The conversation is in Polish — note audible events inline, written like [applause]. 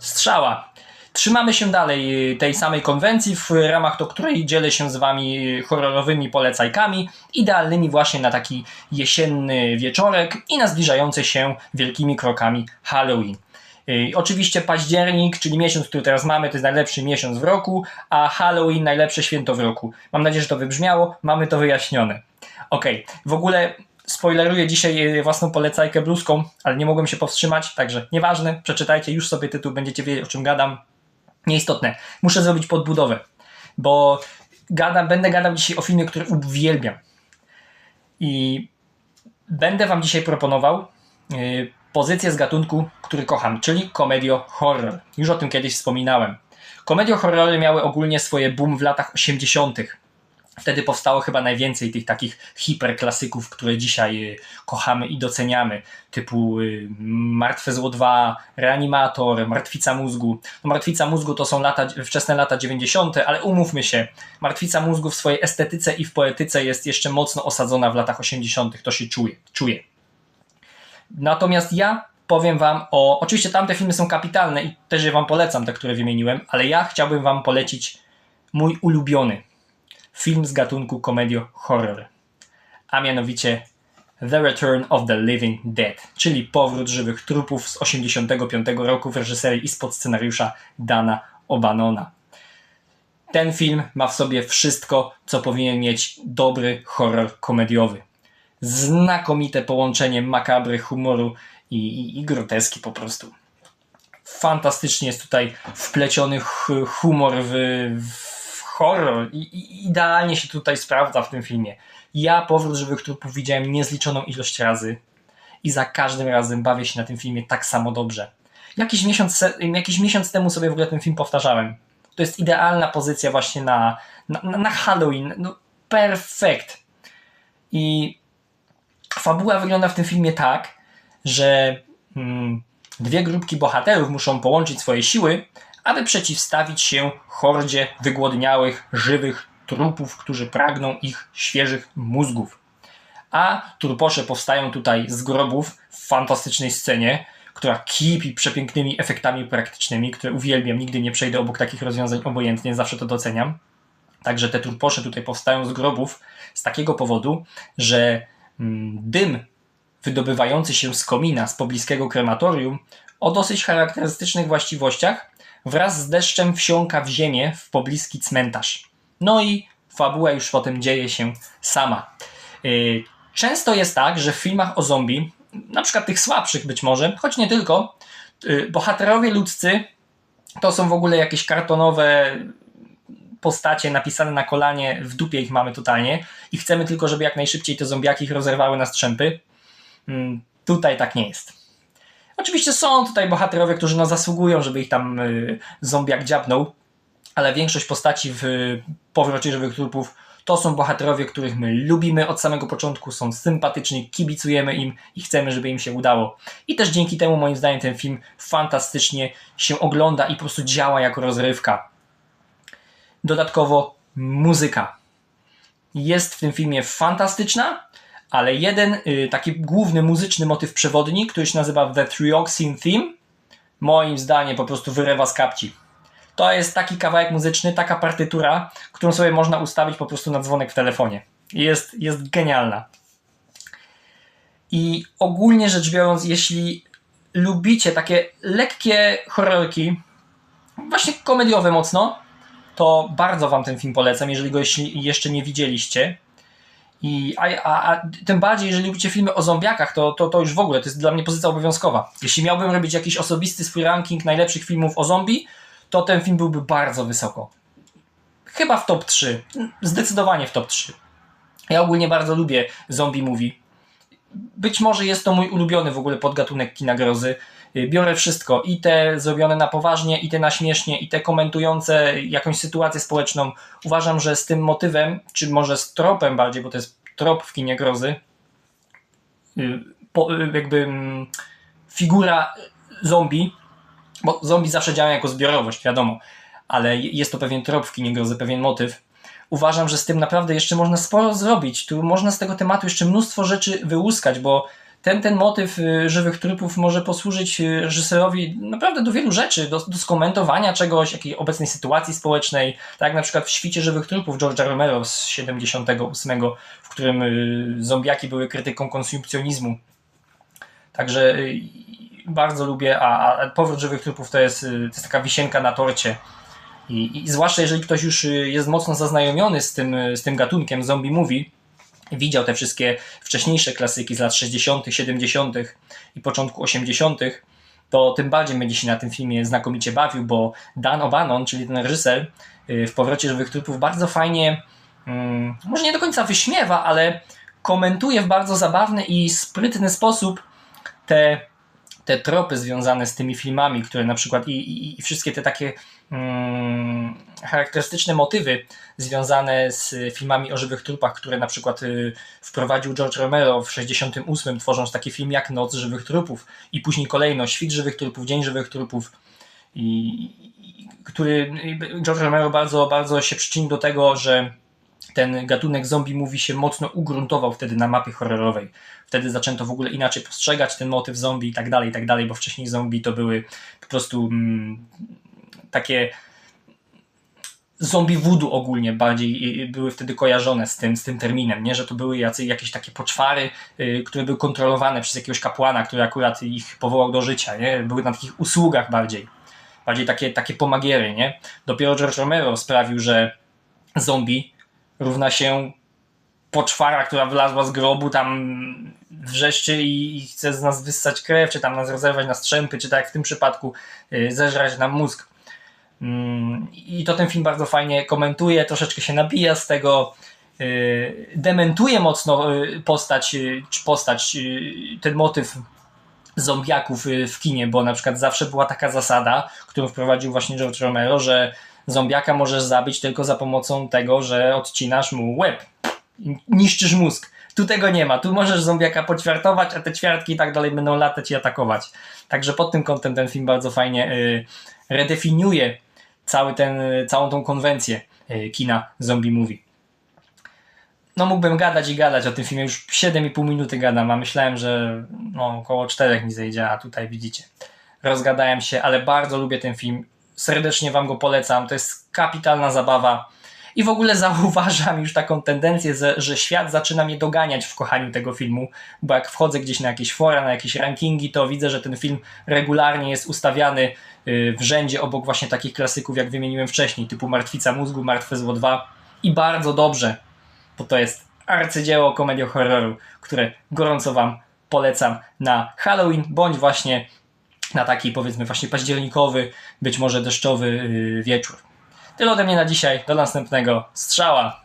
strzała. Trzymamy się dalej tej samej konwencji, w ramach do której dzielę się z Wami horrorowymi polecajkami, idealnymi właśnie na taki jesienny wieczorek i na zbliżające się wielkimi krokami Halloween. Yy, oczywiście październik, czyli miesiąc, który teraz mamy, to jest najlepszy miesiąc w roku, a Halloween najlepsze święto w roku. Mam nadzieję, że to wybrzmiało, mamy to wyjaśnione. Ok, w ogóle spoileruję dzisiaj własną polecajkę bluską, ale nie mogłem się powstrzymać, także nieważne, przeczytajcie już sobie tytuł, będziecie wiedzieć o czym gadam. Nieistotne. Muszę zrobić podbudowę, bo gadam, będę gadał dzisiaj o filmie, który uwielbiam. I będę Wam dzisiaj proponował yy, pozycję z gatunku, który kocham, czyli komedio horror. Już o tym kiedyś wspominałem. Komedio horrory miały ogólnie swoje boom w latach 80. Wtedy powstało chyba najwięcej tych takich hiperklasyków, które dzisiaj y, kochamy i doceniamy, typu y, Martwe Zło 2, Reanimator, Martwica Mózgu. No, Martwica Mózgu to są lata, wczesne lata 90., ale umówmy się, Martwica Mózgu w swojej estetyce i w poetyce jest jeszcze mocno osadzona w latach 80., to się czuje. czuje. Natomiast ja powiem Wam o. Oczywiście tamte filmy są kapitalne i też je Wam polecam, te, które wymieniłem, ale ja chciałbym Wam polecić mój ulubiony film z gatunku komedio horror, a mianowicie The Return of the Living Dead, czyli Powrót żywych trupów z 85 roku w reżyserii i spod scenariusza Dana O'Banona. Ten film ma w sobie wszystko, co powinien mieć dobry horror komediowy. Znakomite połączenie makabry, humoru i, i, i groteski po prostu. Fantastycznie jest tutaj wpleciony humor w, w horror i, i, idealnie się tutaj sprawdza w tym filmie. Ja Powrót Żywych Trupów widziałem niezliczoną ilość razy i za każdym razem bawię się na tym filmie tak samo dobrze. Jakiś miesiąc, jakiś miesiąc temu sobie w ogóle ten film powtarzałem. To jest idealna pozycja właśnie na, na, na Halloween. No, perfekt. I fabuła wygląda w tym filmie tak, że hmm, dwie grupki bohaterów muszą połączyć swoje siły, aby przeciwstawić się hordzie wygłodniałych, żywych trupów, którzy pragną ich świeżych mózgów. A turposze powstają tutaj z grobów w fantastycznej scenie, która kipi przepięknymi efektami praktycznymi, które uwielbiam, nigdy nie przejdę obok takich rozwiązań obojętnie, zawsze to doceniam. Także te turposze tutaj powstają z grobów z takiego powodu, że mm, dym wydobywający się z komina z pobliskiego krematorium o dosyć charakterystycznych właściwościach wraz z deszczem wsiąka w ziemię w pobliski cmentarz. No i fabuła już potem dzieje się sama. Y, często jest tak, że w filmach o zombie, na przykład tych słabszych być może, choć nie tylko, y, bohaterowie ludzcy to są w ogóle jakieś kartonowe postacie napisane na kolanie, w dupie ich mamy totalnie i chcemy tylko, żeby jak najszybciej te zombiaki ich rozerwały na strzępy. Mm, tutaj tak nie jest. Oczywiście są tutaj bohaterowie, którzy no zasługują, żeby ich tam y, zombiak dziabnął, ale większość postaci w powrocie żywych trupów to są bohaterowie, których my lubimy od samego początku, są sympatyczni, kibicujemy im i chcemy, żeby im się udało. I też dzięki temu, moim zdaniem, ten film fantastycznie się ogląda i po prostu działa jako rozrywka. Dodatkowo muzyka. Jest w tym filmie fantastyczna, ale jeden y, taki główny muzyczny motyw przewodni, który się nazywa The Trioxin Theme, moim zdaniem po prostu wyrywa z kapci. To jest taki kawałek muzyczny, taka partytura, którą sobie można ustawić po prostu na dzwonek w telefonie. Jest, jest genialna. I ogólnie rzecz biorąc, jeśli lubicie takie lekkie horrorki, właśnie komediowe mocno, to bardzo Wam ten film polecam, jeżeli go jeszcze nie widzieliście. I, a, a, a, tym bardziej, jeżeli lubicie filmy o zombiakach, to, to, to już w ogóle to jest dla mnie pozycja obowiązkowa. Jeśli miałbym robić jakiś osobisty swój ranking najlepszych filmów o zombie, to ten film byłby bardzo wysoko. Chyba w top 3. Zdecydowanie w top 3. Ja ogólnie bardzo lubię zombie movie. Być może jest to mój ulubiony w ogóle podgatunek kina grozy. Biorę wszystko, i te zrobione na poważnie, i te na śmiesznie, i te komentujące jakąś sytuację społeczną. Uważam, że z tym motywem, czy może z tropem bardziej, bo to jest trop w kinie grozy, y, y, jakby mm, figura zombie, bo zombie zawsze działają jako zbiorowość, wiadomo, ale jest to pewien trop w kinie grozy, pewien motyw. Uważam, że z tym naprawdę jeszcze można sporo zrobić. Tu można z tego tematu jeszcze mnóstwo rzeczy wyłuskać, bo ten, ten motyw y, żywych trupów może posłużyć y, reżyserowi naprawdę do wielu rzeczy, do, do skomentowania czegoś, jakiej obecnej sytuacji społecznej, tak jak na przykład w Świcie żywych trupów George'a Romero z 78, w którym y, zombiaki były krytyką konsumpcjonizmu. Także bardzo lubię, a, a Powrót żywych trupów to jest, to jest taka wisienka na torcie. I, I zwłaszcza jeżeli ktoś już jest mocno zaznajomiony z tym, z tym gatunkiem zombie movie, widział te wszystkie wcześniejsze klasyki z lat 60., 70. i początku 80., to tym bardziej będzie się na tym filmie znakomicie bawił, bo Dan O'Bannon, czyli ten reżyser y, w Powrocie Żywych Trupów bardzo fajnie, hmm, może nie do końca wyśmiewa, ale komentuje w bardzo zabawny i sprytny sposób te, te tropy związane z tymi filmami, które na przykład i, i, i wszystkie te takie Hmm, charakterystyczne motywy związane z filmami o żywych trupach, które na przykład y, wprowadził George Romero w 68, tworząc taki film jak Noc żywych trupów i później kolejno Świt żywych trupów, Dzień żywych trupów i, który George Romero bardzo, bardzo się przyczynił do tego, że ten gatunek zombie mówi się mocno ugruntował wtedy na mapie horrorowej. Wtedy zaczęto w ogóle inaczej postrzegać ten motyw zombie i tak dalej, i tak dalej, bo wcześniej zombie to były po prostu mm, takie zombie voodoo ogólnie bardziej były wtedy kojarzone z tym, z tym terminem, nie? że to były jacy, jakieś takie poczwary, yy, które były kontrolowane przez jakiegoś kapłana, który akurat ich powołał do życia, nie? były na takich usługach bardziej, bardziej takie, takie pomagiery. Nie? Dopiero George Romero sprawił, że zombie równa się poczwara, która wlazła z grobu, tam wrzeszczy i chce z nas wyssać krew, czy tam nas rozerwać na strzępy, czy tak jak w tym przypadku yy, zeżrać nam mózg. Mm, I to ten film bardzo fajnie komentuje, troszeczkę się nabija z tego, y, dementuje mocno y, postać, y, postać, ten motyw zombiaków w kinie, bo na przykład zawsze była taka zasada, którą wprowadził właśnie George Romero, że zombiaka możesz zabić tylko za pomocą tego, że odcinasz mu łeb, niszczysz mózg. Tu tego nie ma. Tu możesz zombiaka poćwiartować, a te ćwiartki i tak dalej będą latać i atakować. Także pod tym kątem ten film bardzo fajnie redefiniuje cały ten, całą tą konwencję e, kina zombie movie. No mógłbym gadać i gadać o tym filmie, już 7,5 minuty gadam, a myślałem, że no, około 4 mi zejdzie, a tutaj widzicie. Rozgadałem się, ale bardzo lubię ten film. Serdecznie Wam go polecam. To jest kapitalna zabawa i w ogóle [laughs] zauważam już taką tendencję, że świat zaczyna mnie doganiać w kochaniu tego filmu, bo jak wchodzę gdzieś na jakieś fora, na jakieś rankingi, to widzę, że ten film regularnie jest ustawiany y, w rzędzie obok właśnie takich klasyków, jak wymieniłem wcześniej, typu Martwica Mózgu, Martwe Zło 2 i bardzo dobrze, bo to jest arcydzieło komedii horroru, które gorąco Wam polecam na Halloween, bądź właśnie na taki powiedzmy właśnie październikowy, być może deszczowy y, wieczór. Tyle ode mnie na dzisiaj. Do następnego. Strzała!